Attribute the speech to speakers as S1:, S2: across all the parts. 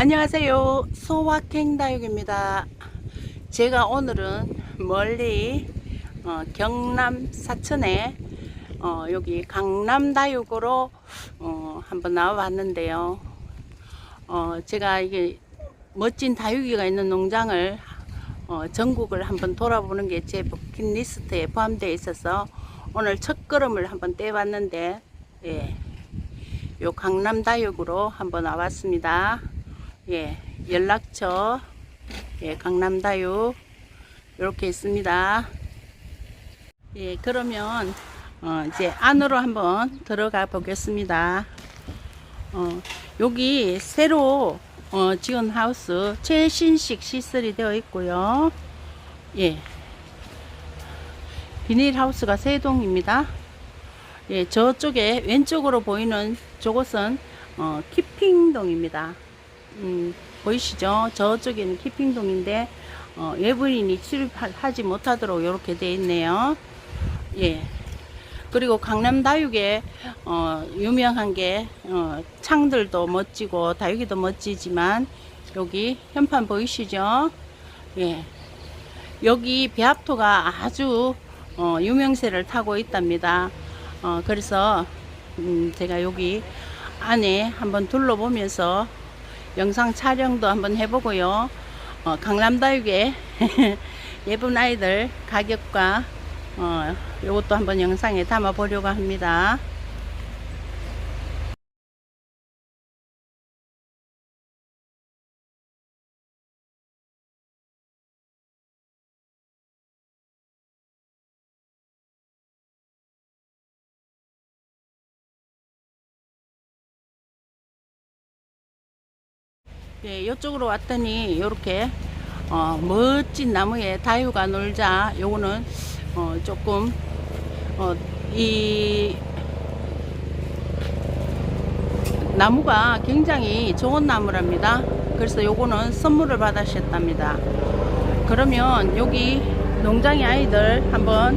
S1: 안녕하세요. 소확행다육입니다. 제가 오늘은 멀리 어, 경남 사천에 어, 여기 강남다육으로 어, 한번 나와봤는데요. 어, 제가 이게 멋진 다육이가 있는 농장을 어, 전국을 한번 돌아보는 게 제 버킷리스트에 포함되어 있어서 오늘 첫 걸음을 한번 떼봤는데 예, 요 강남다육으로 한번 와봤습니다. 예, 연락처, 예, 강남다육, 이렇게 있습니다. 예, 그러면, 어, 이제 안으로 한번 들어가 보겠습니다. 어, 여기 새로, 어, 지은 하우스, 최신식 시설이 되어 있고요. 예. 비닐 하우스가 세 동입니다. 예, 저쪽에 왼쪽으로 보이는 저곳은, 어, 키핑동입니다. 음, 보이시죠? 저쪽에는 키핑동인데 어, 외부인이 출입하지 못하도록 이렇게 되어 있네요. 예. 그리고 강남 다육에 어, 유명한 게 어, 창들도 멋지고 다육이도 멋지지만 여기 현판 보이시죠? 예. 여기 배합토가 아주 어, 유명세를 타고 있답니다. 어, 그래서 음, 제가 여기 안에 한번 둘러보면서 영상 촬영도 한번 해보고요. 어, 강남다육의 예쁜 아이들 가격과 어, 이것도 한번 영상에 담아 보려고 합니다. 예, 이쪽으로 왔더니 이렇게 어, 멋진 나무에 다유가 놀자. 요거는 어, 조금 어, 이 나무가 굉장히 좋은 나무랍니다. 그래서 요거는 선물을 받으셨답니다. 그러면 여기 농장의 아이들 한번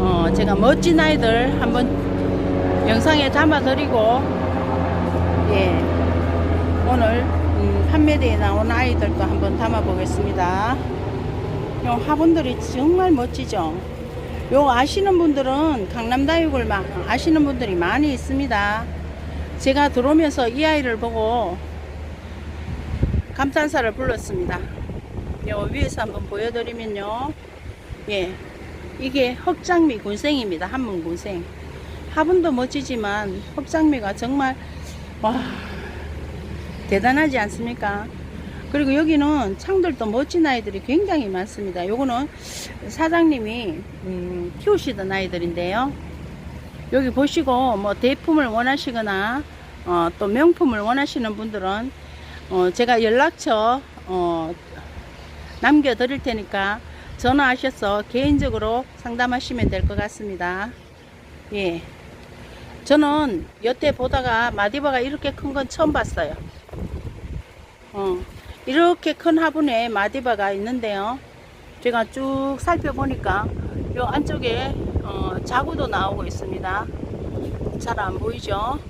S1: 어, 제가 멋진 아이들 한번 영상에 담아 드리고 예 오늘 음, 판매대에 나온 아이들도 한번 담아 보겠습니다. 요 화분들이 정말 멋지죠. 요 아시는 분들은 강남다육을 막 아시는 분들이 많이 있습니다. 제가 들어오면서 이 아이를 보고 감탄사를 불렀습니다. 요 위에서 한번 보여드리면요. 예. 이게 흑장미 군생입니다. 한문 군생. 화분도 멋지지만 흑장미가 정말 와 대단하지 않습니까? 그리고 여기는 창들도 멋진 아이들이 굉장히 많습니다. 요거는 사장님이 음, 키우시던 아이들인데요. 여기 보시고 뭐 대품을 원하시거나 어, 또 명품을 원하시는 분들은 어, 제가 연락처 어, 남겨 드릴 테니까 전화하셔서 개인적으로 상담하시면 될 것 같습니다. 예. 저는 여태 보다가 마디바가 이렇게 큰 건 처음 봤어요. 어, 이렇게 큰 화분에 마디바가 있는데요. 제가 쭉 살펴보니까 요 안쪽에 어, 자구도 나오고 있습니다. 잘 안 보이죠?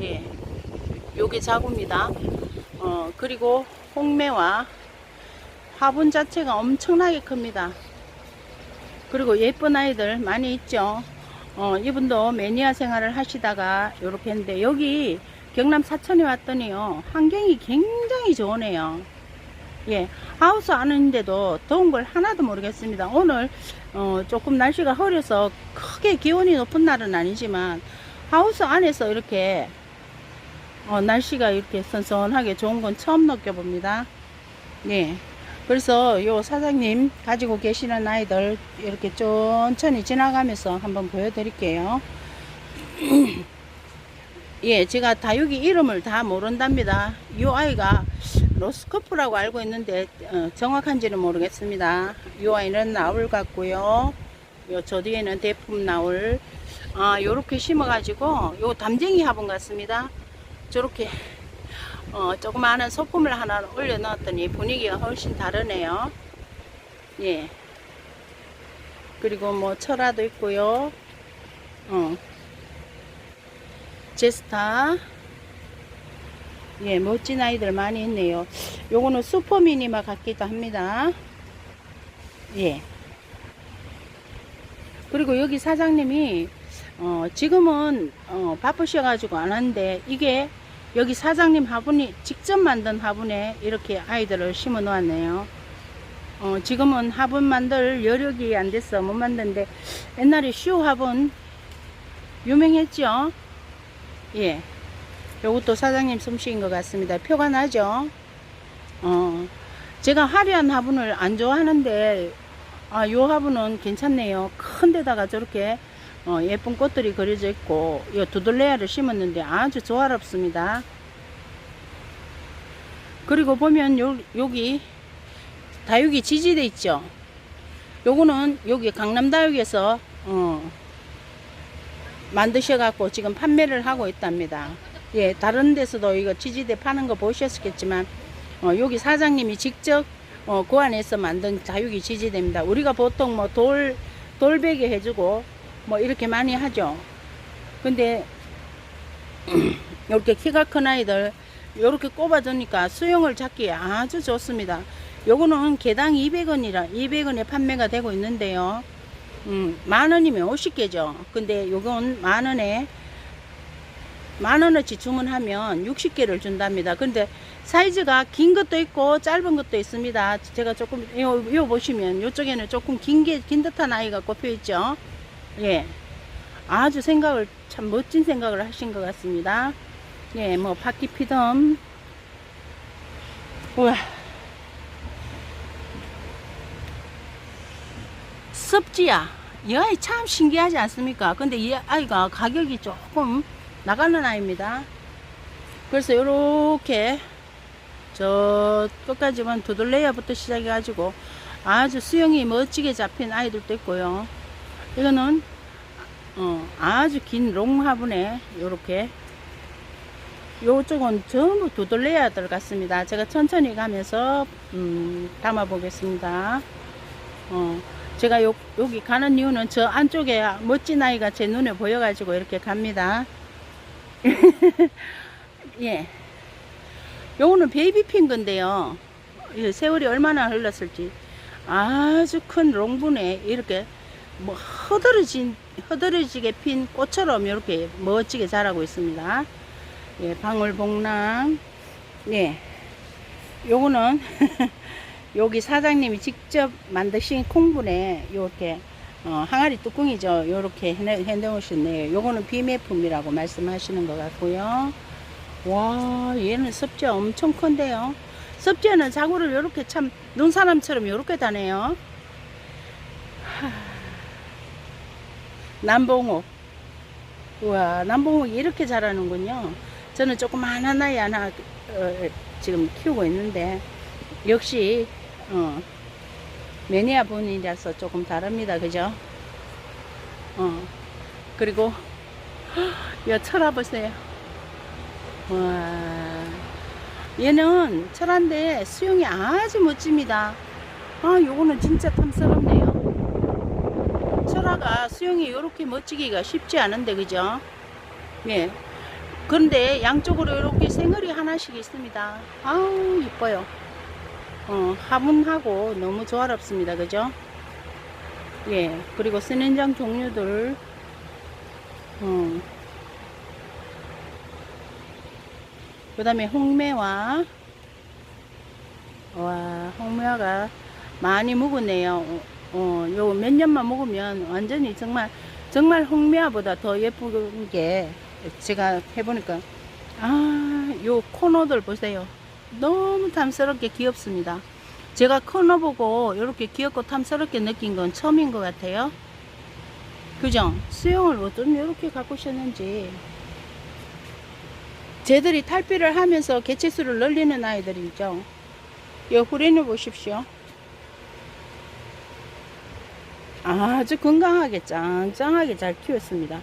S1: 예. 요게 자구입니다. 어, 그리고 홍매와 화분 자체가 엄청나게 큽니다. 그리고 예쁜 아이들 많이 있죠. 어, 이분도 매니아 생활을 하시다가 이렇게 했는데 여기 경남 사천에 왔더니요 환경이 굉장히 좋으네요. 예, 하우스 안인데도 더운 걸 하나도 모르겠습니다. 오늘 어, 조금 날씨가 흐려서 크게 기온이 높은 날은 아니지만 하우스 안에서 이렇게 어, 날씨가 이렇게 선선하게 좋은 건 처음 느껴봅니다. 예. 그래서 요 사장님 가지고 계시는 아이들 이렇게 천천히 지나가면서 한번 보여드릴게요. 예, 제가 다육이 이름을 다 모른답니다. 이 아이가 로스커프라고 알고 있는데 어, 정확한지는 모르겠습니다. 이 아이는 나울 같고요. 요 저 뒤에는 대품 나울. 아, 요렇게 심어가지고 요 담쟁이 화분 같습니다. 저렇게 어, 조그마한 소품을 하나 올려 놨더니 분위기가 훨씬 다르네요. 예. 그리고 뭐 철화도 있고요. 어. 제스타 예, 멋진 아이들 많이 있네요. 요거는 슈퍼미니마 같기도 합니다. 예. 그리고 여기 사장님이 어, 지금은 어, 바쁘셔 가지고 안 하는데 이게 여기 사장님 화분이 직접 만든 화분에 이렇게 아이들을 심어 놓았네요. 어, 지금은 화분 만들 여력이 안 돼서 못 만드는데 옛날에 쇼 화분 유명했죠? 예. 요것도 사장님 솜씨인 것 같습니다. 표가 나죠? 어, 제가 화려한 화분을 안 좋아하는데, 아, 요 화분은 괜찮네요. 큰 데다가 저렇게, 어, 예쁜 꽃들이 그려져 있고, 요 두들레아를 심었는데 아주 조화롭습니다. 그리고 보면 요, 여기, 다육이 지지대 있죠? 요거는 여기 강남 다육에서, 어, 만드셔갖고 지금 판매를 하고 있답니다. 예, 다른 데서도 이거 지지대 파는 거 보셨겠지만, 어, 여기 사장님이 직접 어, 그 안에서 만든 자육이 지지대입니다. 우리가 보통 뭐 돌, 돌베개 해주고 뭐 이렇게 많이 하죠. 근데 이렇게 키가 큰 아이들 이렇게 꼽아주니까 수영을 잡기에 아주 좋습니다. 요거는 개당 200원이라 200원에 판매가 되고 있는데요. 음, 만 원이면 50개죠. 근데 요건 만 원에 만 원어치 주문하면 60개를 준답니다. 근데 사이즈가 긴 것도 있고 짧은 것도 있습니다. 제가 조금 요, 요 보시면 요쪽에는 조금 긴게긴 듯한 아이가 꼽혀 있죠. 예. 아주 생각을 참 멋진 생각을 하신 것 같습니다. 예, 뭐 바퀴 피덤. 우와. 습지야. 이 아이 참 신기하지 않습니까? 근데 이 아이가 가격이 조금 나가는 아이입니다. 그래서 이렇게 저 끝까지만 두들레야부터 시작해가지고 아주 수영이 멋지게 잡힌 아이들도 있고요. 이거는 어, 아주 긴 롱화분에 이렇게 요쪽은 전부 두들레야들 같습니다. 제가 천천히 가면서 음, 담아 보겠습니다. 어, 제가 요, 여기 가는 이유는 저 안쪽에 멋진 아이가 제 눈에 보여가지고 이렇게 갑니다. 예. 요거는 베이비 핑크인데요. 이 세월이 얼마나 흘렀을지 아주 큰 롱분에 이렇게 뭐 허드러진 허드러지게 핀 꽃처럼 이렇게 멋지게 자라고 있습니다. 예, 방울복랑. 예. 요거는 여기 사장님이 직접 만드신 콩분에 요렇게 어, 항아리 뚜껑이죠. 해내, 해놓으셨네요. 요거는 비매품이라고 말씀하시는 것 같고요. 와, 얘는 섭지가 엄청 큰데요. 섭지는 자구를 요렇게 참, 눈사람처럼 요렇게 다네요. 하... 남봉옥. 우와, 남봉옥이 이렇게 자라는군요. 저는 조그만한 아이 하나, 어, 지금 키우고 있는데, 역시, 어, 매니아 분이라서 조금 다릅니다. 그죠? 어. 그리고, 여 철아 보세요. 와. 얘는 철한데 수영이 아주 멋집니다. 아, 요거는 진짜 탐스럽네요. 철아가 수영이 이렇게 멋지기가 쉽지 않은데, 그죠? 예. 그런데 양쪽으로 이렇게 생얼이 하나씩 있습니다. 아우, 이뻐요. 어, 화분하고 너무 조화롭습니다. 그죠? 예. 그리고 선인장 종류들, 어. 그 다음에 홍매화. 와, 홍매화가 많이 묵었네요. 어, 어, 요 몇 년만 먹으면 완전히 정말, 정말 홍매화보다 더 예쁜 게 제가 해보니까, 아, 요 코너들 보세요. 너무 탐스럽게 귀엽습니다. 제가 코너 보고 이렇게 귀엽고 탐스럽게 느낀 건 처음인 것 같아요. 그죠? 수영을 어쩜 이렇게 가꾸셨는지. 쟤들이 탈피를 하면서 개체수를 늘리는 아이들이죠. 이 후레는 보십시오. 아주 건강하게 짱짱하게 잘 키웠습니다.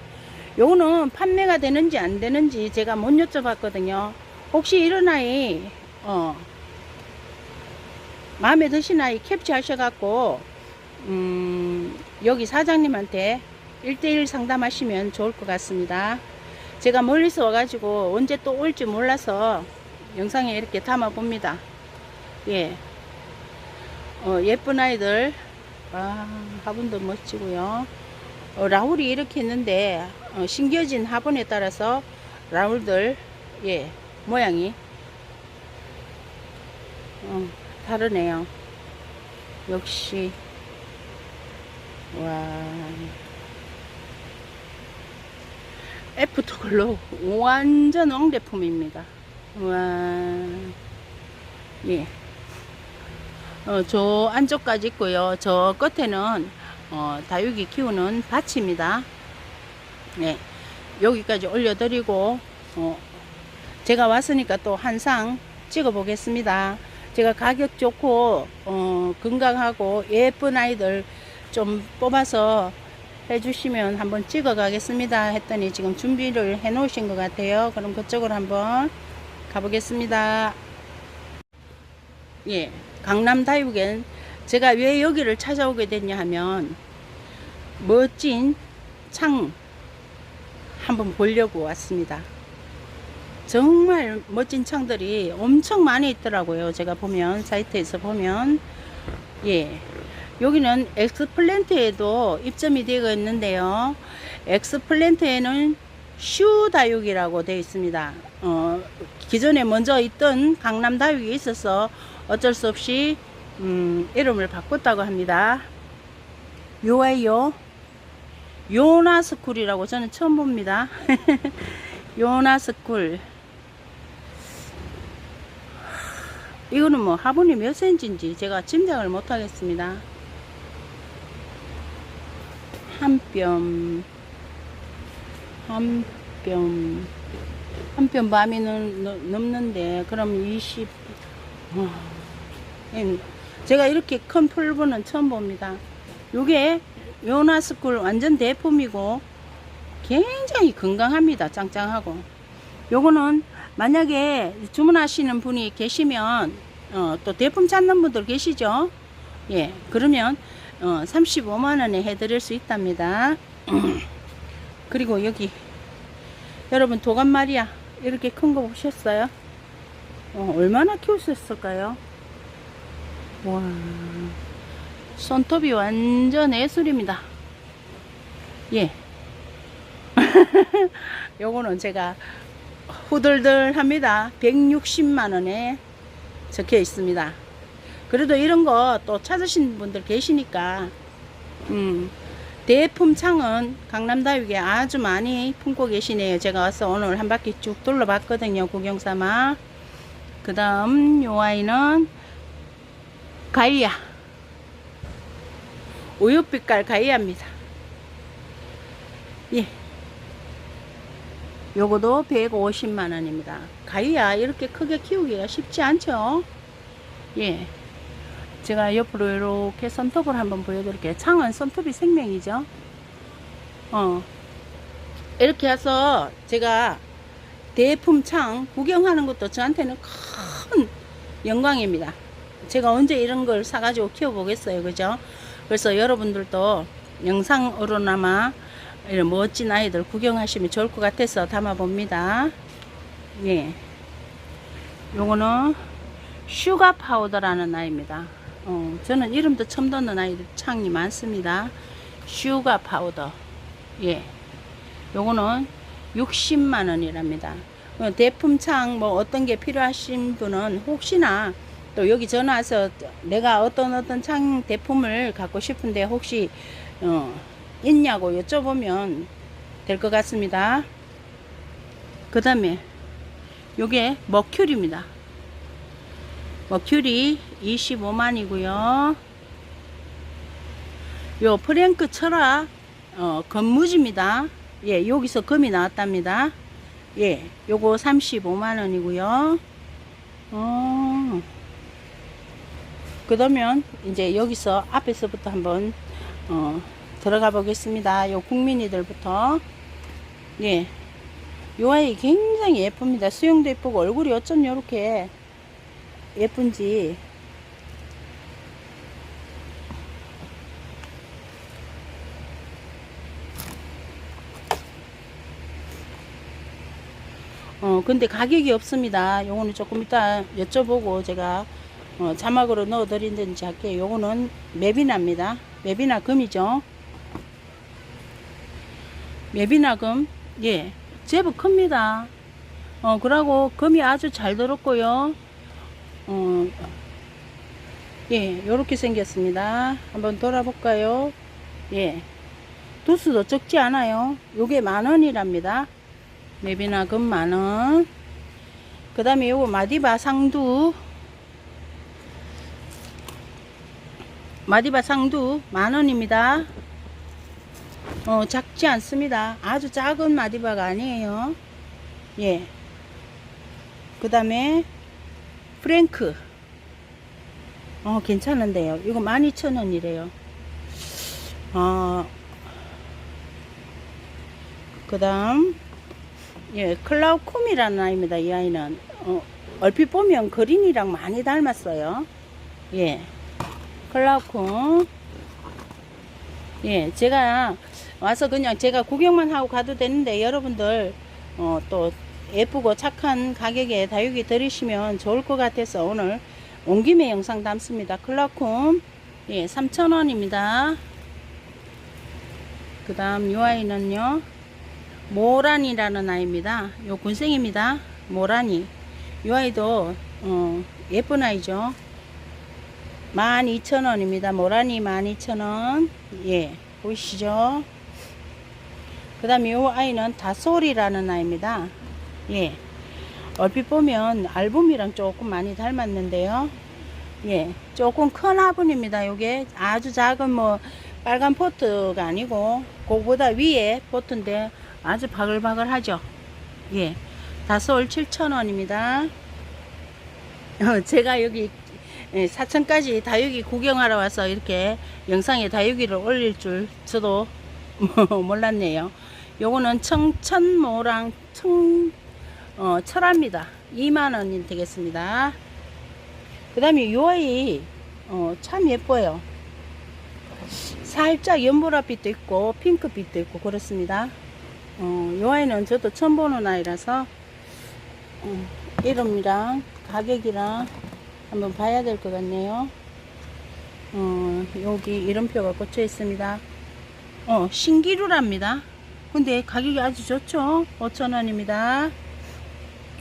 S1: 요거는 판매가 되는지 안 되는지 제가 못 여쭤봤거든요. 혹시 이런 아이 어, 마음에 드신 아이 캡처하셔갖고, 음, 여기 사장님한테 1대1 상담하시면 좋을 것 같습니다. 제가 멀리서 와가지고 언제 또 올지 몰라서 영상에 이렇게 담아 봅니다. 예. 어, 예쁜 아이들. 아, 화분도 멋지고요. 어, 라울이 이렇게 있는데 어, 심겨진 화분에 따라서 라울들 예 모양이 어, 다르네요. 역시 와 애프터글로 완전 왕대품입니다. 와 예. 어, 저 안쪽까지 있고요. 저 끝에는 어, 다육이 키우는 밭입니다. 네, 여기까지 올려드리고 어, 제가 왔으니까 또 한 상 찍어 보겠습니다. 제가 가격 좋고 어, 건강하고 예쁜 아이들 좀 뽑아서 해주시면 한번 찍어 가겠습니다 했더니 지금 준비를 해 놓으신 것 같아요. 그럼 그쪽으로 한번 가보겠습니다. 예, 강남 다육엔 제가 왜 여기를 찾아오게 됐냐 하면 멋진 창 한번 보려고 왔습니다. 정말 멋진 창들이 엄청 많이 있더라고요. 제가 보면 사이트에서 보면 예. 여기는 엑스플랜트에도 입점이 되어 있는데요. 엑스플랜트에는 슈 다육이라고 되어 있습니다. 어, 기존에 먼저 있던 강남 다육이 있어서 어쩔 수 없이 음, 이름을 바꿨다고 합니다. 요아이요. 요나스쿨이라고 저는 처음 봅니다. 요나스쿨. 이거는 뭐 화분이 몇 센치인지 제가 짐작을 못 하겠습니다. 한 뼘, 한 뼘, 한 뼘 밤이 넘는데, 그럼 20, 어, 음, 제가 이렇게 큰 풀분은 처음 봅니다. 요게 요나스쿨 완전 대품이고, 굉장히 건강합니다. 짱짱하고. 요거는 만약에 주문하시는 분이 계시면 어, 또 대품 찾는 분들 계시죠? 예, 그러면 어, 35만 원에 해드릴 수 있답니다. 그리고 여기 여러분 도감 말이야 이렇게 큰 거 보셨어요? 어, 얼마나 키우셨을까요? 와 손톱이 완전 예술입니다. 예. 요거는 제가 후들들 합니다. 160만 원에 적혀 있습니다. 그래도 이런 거 또 찾으신 분들 계시니까, 음, 대품 창은 강남다육에 아주 많이 품고 계시네요. 제가 와서 오늘 한 바퀴 쭉 둘러봤거든요. 구경 삼아. 그 다음 요 아이는 가이아. 우유빛깔 가이아입니다. 예. 요거도 150만 원입니다. 가이아 이렇게 크게 키우기가 쉽지 않죠? 예. 제가 옆으로 이렇게 손톱을 한번 보여드릴게요. 창은 손톱이 생명이죠? 어. 이렇게 해서 제가 대품 창 구경하는 것도 저한테는 큰 영광입니다. 제가 언제 이런 걸 사가지고 키워보겠어요. 그죠? 그래서 여러분들도 영상으로나마 이런 멋진 아이들 구경하시면 좋을 것 같아서 담아봅니다. 예. 요거는 슈가 파우더라는 아이입니다. 어, 저는 이름도 처음 듣는 아이들 창이 많습니다. 슈가 파우더. 예. 요거는 60만 원이랍니다. 어, 대품 창 뭐 어떤 게 필요하신 분은 혹시나 또 여기 전화 와서 내가 어떤 어떤 창 대품을 갖고 싶은데 혹시 어, 있냐고 여쭤보면 될 것 같습니다. 그 다음에 요게 머큐리입니다. 머큐리 25만이고요. 요 프랭크 철화 어, 건무지입니다. 예, 여기서 금이 나왔답니다. 예, 요거 35만 원이고요. 어. 그러면 이제 여기서 앞에서부터 한번 어, 들어가 보겠습니다. 요 국민이들부터 예, 요 아이 굉장히 예쁩니다. 수영도 예쁘고 얼굴이 어쩜 요렇게 예쁜지 어, 근데 가격이 없습니다. 요거는 조금 이따 여쭤보고 제가 어, 자막으로 넣어 드린다든지 할게요. 요거는 맵이나입니다. 맵이나 금이죠. 맵이나 금, 예, 제법 큽니다. 어, 그러고 금이 아주 잘 들었고요. 어, 예, 요렇게 생겼습니다. 한번 돌아볼까요? 예. 도수도 적지 않아요. 요게 만 원이랍니다. 맵이나 금 만 원. 그 다음에 요거 마디바 상두. 마디바 상두 만 원입니다. 어, 작지 않습니다. 아주 작은 마디바가 아니에요. 예. 그 다음에 프랭크. 어, 괜찮은데요. 이거 12,000원이래요. 어, 그 다음, 예, 클라우콤이라는 아이입니다. 이 아이는. 어, 얼핏 보면 그린이랑 많이 닮았어요. 예. 클라우콤. 예, 제가 와서 그냥 제가 구경만 하고 가도 되는데 여러분들, 어, 또 예쁘고 착한 가격에 다육이 들으시면 좋을 것 같아서 오늘 온 김에 영상 담습니다. 클라콤. 예, 3,000원입니다. 그 다음 이 아이는요. 모란이라는 아이입니다. 요 군생입니다. 모란이. 이 아이도 어, 예쁜 아이죠. 12,000원입니다. 모란이 12,000원. 예, 보이시죠? 그 다음에 이 아이는 다솔이라는 아이입니다. 예. 얼핏 보면 알붐이랑 조금 많이 닮았는데요. 예, 조금 큰 화분입니다. 요게 아주 작은 뭐 빨간 포트가 아니고 그보다 위에 포트인데 아주 바글바글 하죠. 예, 다솔 7,000원입니다. 어, 제가 여기 예, 사천까지 다육이 구경하러 와서 이렇게 영상에 다육이를 올릴 줄 저도 몰랐네요. 요거는 청천모랑 청 어, 철합니다. 2만원이 되겠습니다. 그 다음에 요 아이, 어, 참 예뻐요. 살짝 연보라빛도 있고, 핑크빛도 있고, 그렇습니다. 어, 요 아이는 저도 처음 보는 아이라서, 어, 이름이랑 가격이랑 한번 봐야 될 것 같네요. 어, 여기 이름표가 꽂혀 있습니다. 어, 신기루랍니다. 근데 가격이 아주 좋죠? 5천원입니다.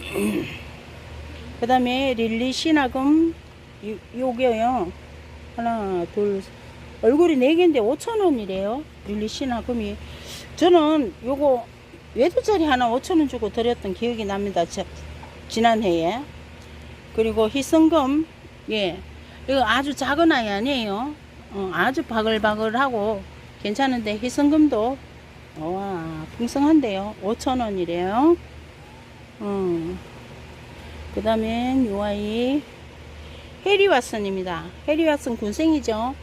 S1: 그 다음에 릴리 신화금 요- 요게요 하나 둘 얼굴이 4개인데 5천원이래요 릴리 신화금이 저는 요거 외도짜리 하나 5천원 주고 드렸던 기억이 납니다 저- 지난해에 그리고 희성금 예 이거 아주 작은 아이 아니에요 어, 아주 바글바글하고 괜찮은데 희성금도 와 풍성한데요 5천원이래요 음. 그 다음엔 요 아이 해리왓슨입니다. 해리왓슨 군생이죠.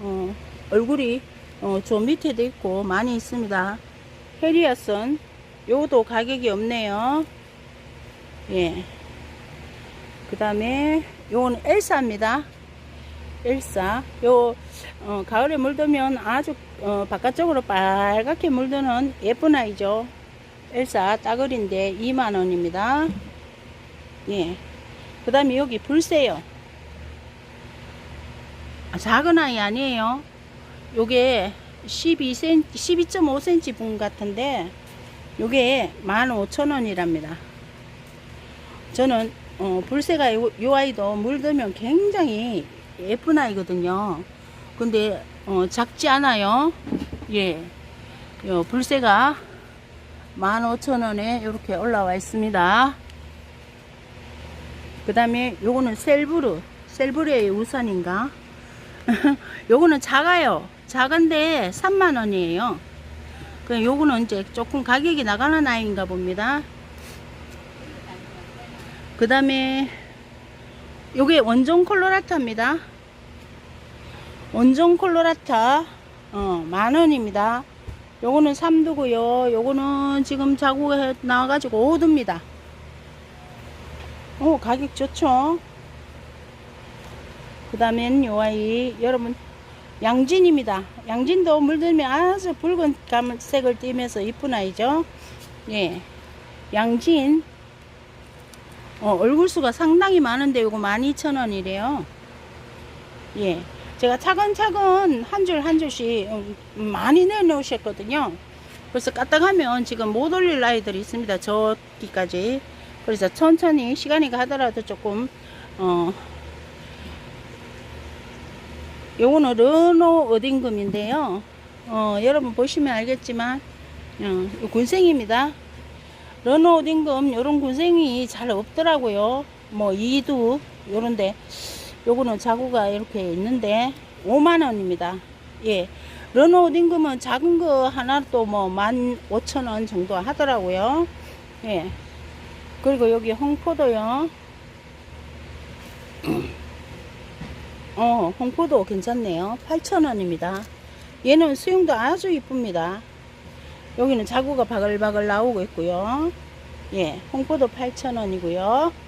S1: 어, 얼굴이 어, 저 밑에도 있고 많이 있습니다. 해리왓슨 요도 가격이 없네요. 예. 그 다음에 요건 엘사입니다. 엘사 요 어, 가을에 물들면 아주 어, 바깥쪽으로 빨갛게 물드는 예쁜 아이죠. 엘사 따글인데 2만원입니다. 예. 그 다음에 여기 불새요. 아, 작은 아이 아니에요. 요게 12cm, 12.5cm 분 같은데, 요게 15,000원이랍니다. 저는, 어, 불새가 요, 요 아이도 물들면 굉장히 예쁜 아이거든요. 근데, 어, 작지 않아요. 예. 요 불새가 15,000원에 이렇게 올라와 있습니다. 그 다음에 요거는 셀브르. 셀브르의 우산인가? 요거는 작아요. 작은데 3만원이에요. 그 요거는 이제 조금 가격이 나가는 아이인가 봅니다. 그 다음에 요게 원종 콜로라타입니다. 원종 콜로라타 어, 만원입니다. 요거는 3두고요. 요거는 지금 자구가 나와가지고 5두입니다. 오, 가격 좋죠? 그 다음엔 요 아이, 여러분, 양진입니다. 양진도 물들면 아주 붉은 감색을 띠면서 이쁜 아이죠? 예. 양진, 어, 얼굴 수가 상당히 많은데 요거 12,000원이래요. 예. 제가 차근차근 한 줄 한 줄씩 음, 많이 내놓으셨거든요. 그래서 까딱하면 지금 못 올릴 아이들이 있습니다. 저기까지. 그래서 천천히 시간이 가더라도 조금, 어, 요거는 르노 어딘금인데요. 어, 여러분 보시면 알겠지만, 어, 요 군생입니다. 르노 어딘금 요런 군생이 잘 없더라고요. 뭐, 이두, 요런데, 요거는 자구가 이렇게 있는데, 5만원입니다. 예. 르노 어딘금은 작은 거 하나도 뭐, 15,000원 정도 하더라고요. 예. 그리고 여기 홍포도요. 어, 홍포도 괜찮네요. 8,000원입니다. 얘는 수영도 아주 이쁩니다. 여기는 자구가 바글바글 나오고 있고요. 예, 홍포도 8,000원이고요.